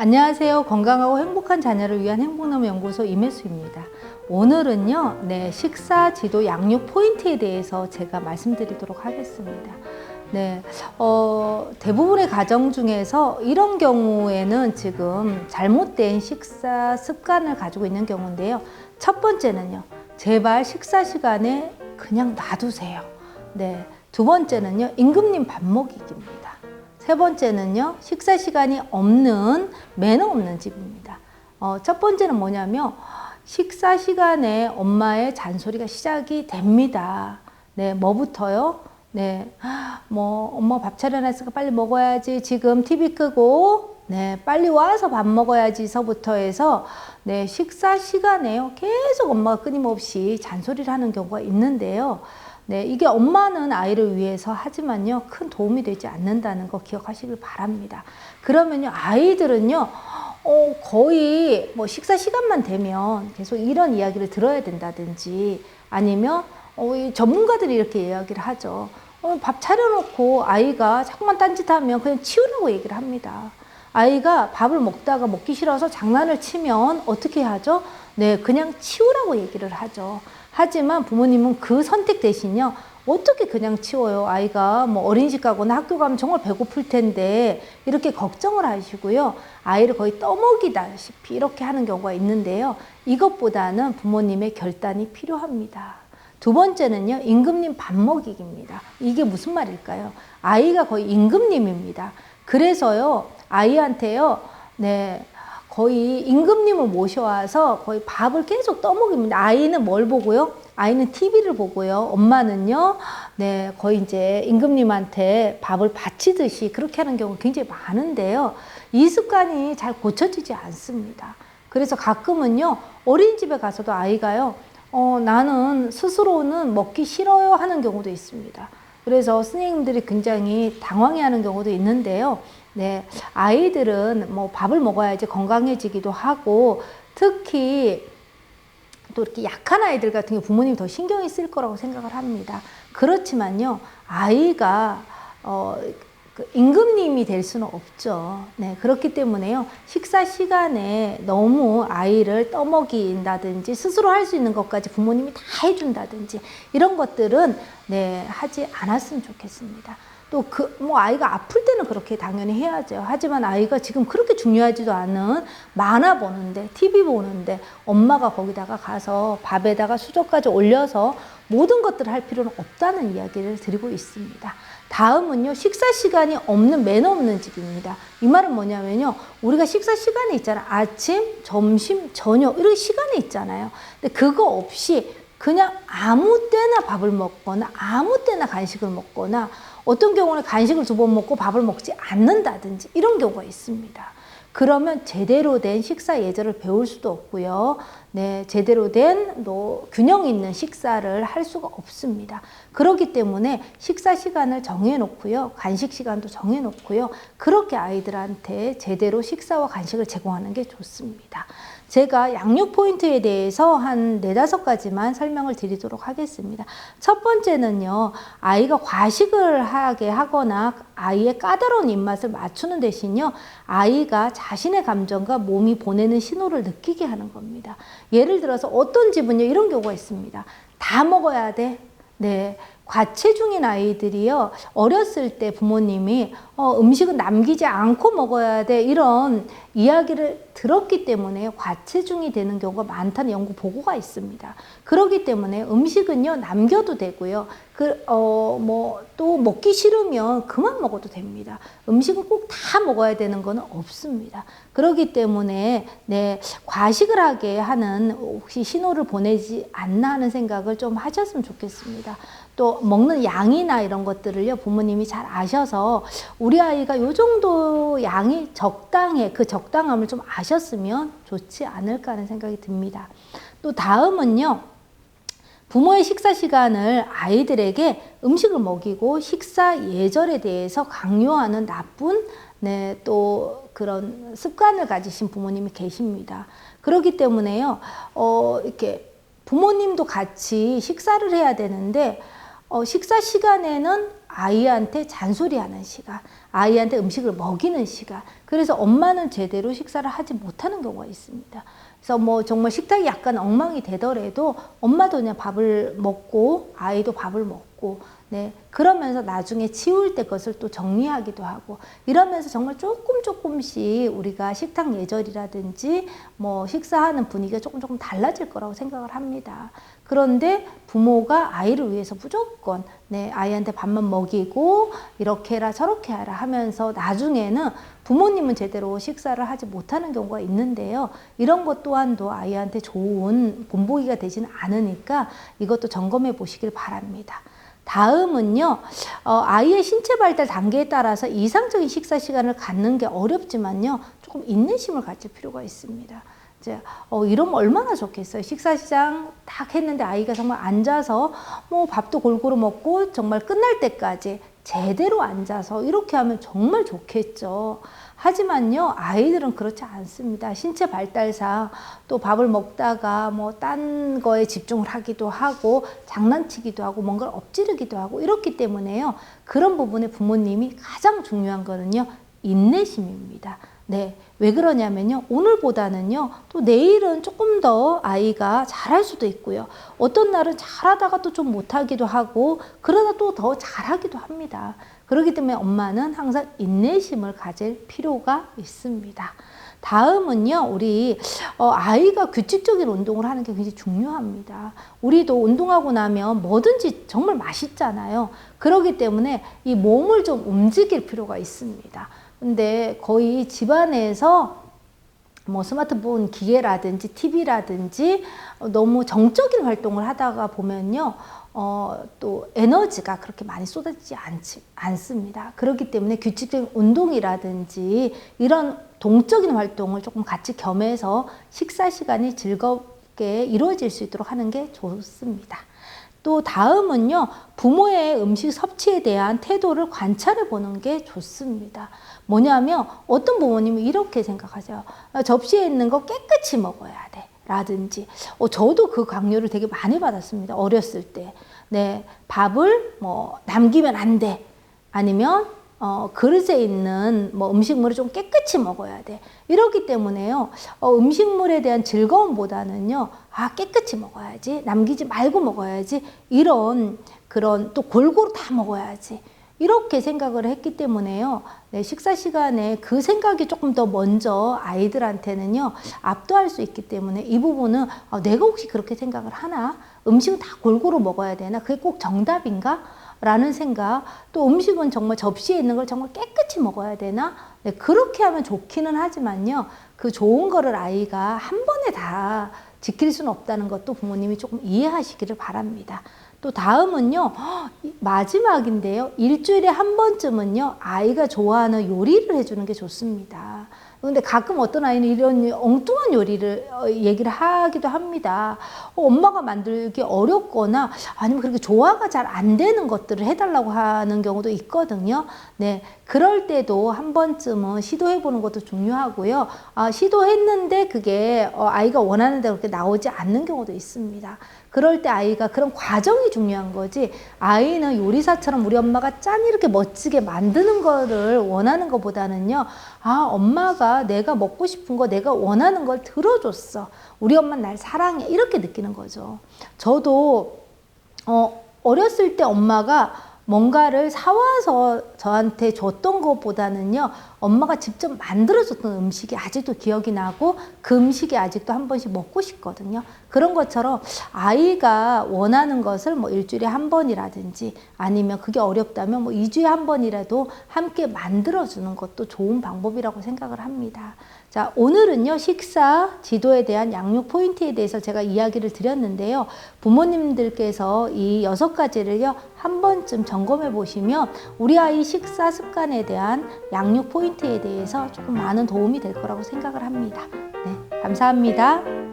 안녕하세요. 건강하고 행복한 자녀를 위한 행복나무 연구소 임혜수입니다. 오늘은요, 네, 식사 지도 양육 포인트에 대해서 제가 말씀드리도록 하겠습니다. 네, 어, 대부분의 가정 중에서 이런 경우에는 지금 잘못된 식사 습관을 가지고 있는 경우인데요. 첫 번째는요, 제발 식사 시간에 그냥 놔두세요. 네, 두 번째는요, 임금님 밥 먹이기입니다. 세 번째는요, 식사 시간이 없는 매너 없는 집입니다. 어, 첫 번째는 뭐냐면, 식사 시간에 엄마의 잔소리가 시작이 됩니다. 네, 뭐부터요? 네, 뭐, 엄마 밥 차려놨으니까 빨리 먹어야지. 지금 TV 끄고, 네, 빨리 와서 밥 먹어야지서부터 해서, 네, 식사 시간에요. 계속 엄마가 끊임없이 잔소리를 하는 경우가 있는데요. 네, 이게 엄마는 아이를 위해서 하지만요, 큰 도움이 되지 않는다는 거 기억하시길 바랍니다. 그러면요, 아이들은요, 어, 거의 뭐 식사 시간만 되면 계속 이런 이야기를 들어야 된다든지 아니면 어, 이 전문가들이 이렇게 이야기를 하죠. 어, 밥 차려놓고 아이가 자꾸만 딴짓하면 그냥 치우라고 얘기를 합니다. 아이가 밥을 먹다가 먹기 싫어서 장난을 치면 어떻게 하죠? 네, 그냥 치우라고 얘기를 하죠. 하지만 부모님은 그 선택 대신요, 어떻게 그냥 치워요? 아이가 뭐 어린이집 가거나 학교 가면 정말 배고플 텐데 이렇게 걱정을 하시고요. 아이를 거의 떠먹이다시피 이렇게 하는 경우가 있는데요. 이것보다는 부모님의 결단이 필요합니다. 두 번째는요, 임금님 밥 먹이기입니다. 이게 무슨 말일까요? 아이가 거의 임금님입니다. 그래서요, 아이한테요, 네, 거의 임금님을 모셔와서 거의 밥을 계속 떠먹입니다. 아이는 뭘 보고요? 아이는 TV를 보고요. 엄마는요, 네, 거의 이제 임금님한테 밥을 바치듯이 그렇게 하는 경우가 굉장히 많은데요. 이 습관이 잘 고쳐지지 않습니다. 그래서 가끔은요, 어린이집에 가서도 아이가요, 어, 나는 스스로는 먹기 싫어요 하는 경우도 있습니다. 그래서 선생님들이 굉장히 당황해 하는 경우도 있는데요. 네, 아이들은 뭐 밥을 먹어야지 건강해지기도 하고 특히 또 이렇게 약한 아이들 같은 경우 부모님이 더 신경이 쓸 거라고 생각을 합니다. 그렇지만요, 아이가 어, 그 임금님이 될 수는 없죠. 네, 그렇기 때문에요. 식사 시간에 너무 아이를 떠먹인다든지 스스로 할 수 있는 것까지 부모님이 다 해준다든지 이런 것들은 네, 하지 않았으면 좋겠습니다. 또 그 뭐 아이가 아플 때는 그렇게 당연히 해야죠. 하지만 아이가 지금 그렇게 중요하지도 않은 만화 보는데 TV 보는데 엄마가 거기다가 가서 밥에다가 수저까지 올려서 모든 것들을 할 필요는 없다는 이야기를 드리고 있습니다. 다음은요, 식사 시간이 없는 매너 없는 집입니다. 이 말은 뭐냐면요, 우리가 식사 시간에 있잖아. 아침, 점심, 저녁, 이런 시간에 있잖아요. 근데 그거 없이 그냥 아무 때나 밥을 먹거나 아무 때나 간식을 먹거나 어떤 경우는 간식을 두 번 먹고 밥을 먹지 않는다든지 이런 경우가 있습니다. 그러면 제대로 된 식사 예절을 배울 수도 없고요. 네, 제대로 된또 균형 있는 식사를 할 수가 없습니다. 그렇기 때문에 식사 시간을 정해 놓고요. 간식 시간도 정해 놓고요. 그렇게 아이들한테 제대로 식사와 간식을 제공하는 게 좋습니다. 제가 양육 포인트에 대해서 한 네다섯 가지만 설명을 드리도록 하겠습니다. 첫 번째는요, 아이가 과식을 하게 하거나 아이의 까다로운 입맛을 맞추는 대신요, 아이가 자신의 감정과 몸이 보내는 신호를 느끼게 하는 겁니다. 예를 들어서 어떤 집은요, 이런 경우가 있습니다. 다 먹어야 돼. 네. 과체중인 아이들이요, 어렸을 때 부모님이 어, 음식은 남기지 않고 먹어야 돼. 이런 이야기를 들었기 때문에 과체중이 되는 경우가 많다는 연구 보고가 있습니다. 그렇기 때문에 음식은요, 남겨도 되고요. 그, 어, 뭐, 또 먹기 싫으면 그만 먹어도 됩니다. 음식은 꼭 다 먹어야 되는 거는 없습니다. 그렇기 때문에, 네, 과식을 하게 하는 혹시 신호를 보내지 않나 하는 생각을 좀 하셨으면 좋겠습니다. 또 먹는 양이나 이런 것들을요, 부모님이 잘 아셔서 우리 아이가 요 정도 양이 적당해, 그 적당함을 좀 아셨으면 좋지 않을까 하는 생각이 듭니다. 또 다음은요, 부모의 식사 시간을 아이들에게 음식을 먹이고 식사 예절에 대해서 강요하는 나쁜 네, 또 그런 습관을 가지신 부모님이 계십니다. 그렇기 때문에요, 어, 이렇게 부모님도 같이 식사를 해야 되는데, 어, 식사 시간에는 아이한테 잔소리하는 시간, 아이한테 음식을 먹이는 시간. 그래서 엄마는 제대로 식사를 하지 못하는 경우가 있습니다. 그래서 뭐 정말 식탁이 약간 엉망이 되더라도 엄마도 그냥 밥을 먹고 아이도 밥을 먹고 네 그러면서 나중에 치울 때 것을 또 정리하기도 하고 이러면서 정말 조금 조금씩 우리가 식탁 예절이라든지 뭐 식사하는 분위기가 조금 조금 달라질 거라고 생각을 합니다. 그런데 부모가 아이를 위해서 무조건 네 아이한테 밥만 먹이고 이렇게 해라 저렇게 하라 하면서 나중에는 부모님은 제대로 식사를 하지 못하는 경우가 있는데요. 이런 것 또한도 아이한테 좋은 본보기가 되지는 않으니까 이것도 점검해 보시길 바랍니다. 다음은요, 어, 아이의 신체 발달 단계에 따라서 이상적인 식사 시간을 갖는 게 어렵지만요, 조금 인내심을 가질 필요가 있습니다. 이제 어, 이러면 얼마나 좋겠어요. 식사 시장 딱 했는데 아이가 정말 앉아서 뭐 밥도 골고루 먹고 정말 끝날 때까지 제대로 앉아서 이렇게 하면 정말 좋겠죠. 하지만요, 아이들은 그렇지 않습니다. 신체 발달상 또 밥을 먹다가 뭐 딴 거에 집중을 하기도 하고 장난치기도 하고 뭔가를 엎지르기도 하고 이렇기 때문에요. 그런 부분에 부모님이 가장 중요한 거는요, 인내심입니다. 네. 왜 그러냐면요. 오늘보다는요. 또 내일은 조금 더 아이가 잘할 수도 있고요. 어떤 날은 잘하다가 또 좀 못하기도 하고 그러다 또 더 잘하기도 합니다. 그렇기 때문에 엄마는 항상 인내심을 가질 필요가 있습니다. 다음은요, 우리 어, 아이가 규칙적인 운동을 하는 게 굉장히 중요합니다. 우리도 운동하고 나면 뭐든지 정말 맛있잖아요. 그렇기 때문에 이 몸을 좀 움직일 필요가 있습니다. 근데 거의 집안에서 뭐 스마트폰 기계라든지 TV라든지 너무 정적인 활동을 하다가 보면요. 어, 또 에너지가 그렇게 많이 쏟아지지 않지, 않습니다. 그렇기 때문에 규칙적인 운동이라든지 이런 동적인 활동을 조금 같이 겸해서 식사 시간이 즐겁게 이루어질 수 있도록 하는 게 좋습니다. 또 다음은요, 부모의 음식 섭취에 대한 태도를 관찰해 보는 게 좋습니다. 뭐냐면 어떤 부모님은 이렇게 생각하세요. 아, 접시에 있는 거 깨끗이 먹어야 돼. 라든지, 어, 저도 그 강요를 되게 많이 받았습니다. 어렸을 때. 네, 밥을 뭐 남기면 안 돼. 아니면 어, 그릇에 있는 뭐 음식물을 좀 깨끗이 먹어야 돼. 이렇기 때문에요. 어, 음식물에 대한 즐거움보다는요. 아, 깨끗이 먹어야지. 남기지 말고 먹어야지. 이런 그런 또 골고루 다 먹어야지. 이렇게 생각을 했기 때문에요. 네, 식사 시간에 그 생각이 조금 더 먼저 아이들한테는요, 압도할 수 있기 때문에 이 부분은 아, 내가 혹시 그렇게 생각을 하나? 음식은 다 골고루 먹어야 되나? 그게 꼭 정답인가? 라는 생각, 또 음식은 정말 접시에 있는 걸 정말 깨끗이 먹어야 되나? 네, 그렇게 하면 좋기는 하지만요, 그 좋은 거를 아이가 한 번에 다 지킬 수는 없다는 것도 부모님이 조금 이해하시기를 바랍니다. 또 다음은요, 마지막인데요. 일주일에 한 번쯤은요, 아이가 좋아하는 요리를 해주는 게 좋습니다. 근데 가끔 어떤 아이는 이런 엉뚱한 요리를 어, 얘기를 하기도 합니다. 어, 엄마가 만들기 어렵거나 아니면 그렇게 조화가 잘 안 되는 것들을 해달라고 하는 경우도 있거든요. 네. 그럴 때도 한 번쯤은 시도해 보는 것도 중요하고요. 아, 시도했는데 그게 어, 아이가 원하는 대로 그렇게 나오지 않는 경우도 있습니다. 그럴 때 아이가 그런 과정이 중요한 거지. 아이는 요리사처럼 우리 엄마가 짠 이렇게 멋지게 만드는 거를 원하는 것보다는요 아 엄마가 내가 먹고 싶은 거 내가 원하는 걸 들어줬어. 우리 엄마 날 사랑해. 이렇게 느끼는 거죠. 저도 어 어렸을 때 엄마가 뭔가를 사와서 저한테 줬던 것보다는요, 엄마가 직접 만들어줬던 음식이 아직도 기억이 나고 그 음식이 아직도 한 번씩 먹고 싶거든요. 그런 것처럼 아이가 원하는 것을 뭐 일주일에 한 번이라든지 아니면 그게 어렵다면 뭐 2주에 한 번이라도 함께 만들어주는 것도 좋은 방법이라고 생각을 합니다. 자, 오늘은요, 식사 지도에 대한 양육 포인트에 대해서 제가 이야기를 드렸는데요. 부모님들께서 이 여섯 가지를요, 한 번쯤 점검해 보시면 우리 아이 식사 습관에 대한 양육 포인트에 대해서 조금 많은 도움이 될 거라고 생각을 합니다. 네, 감사합니다.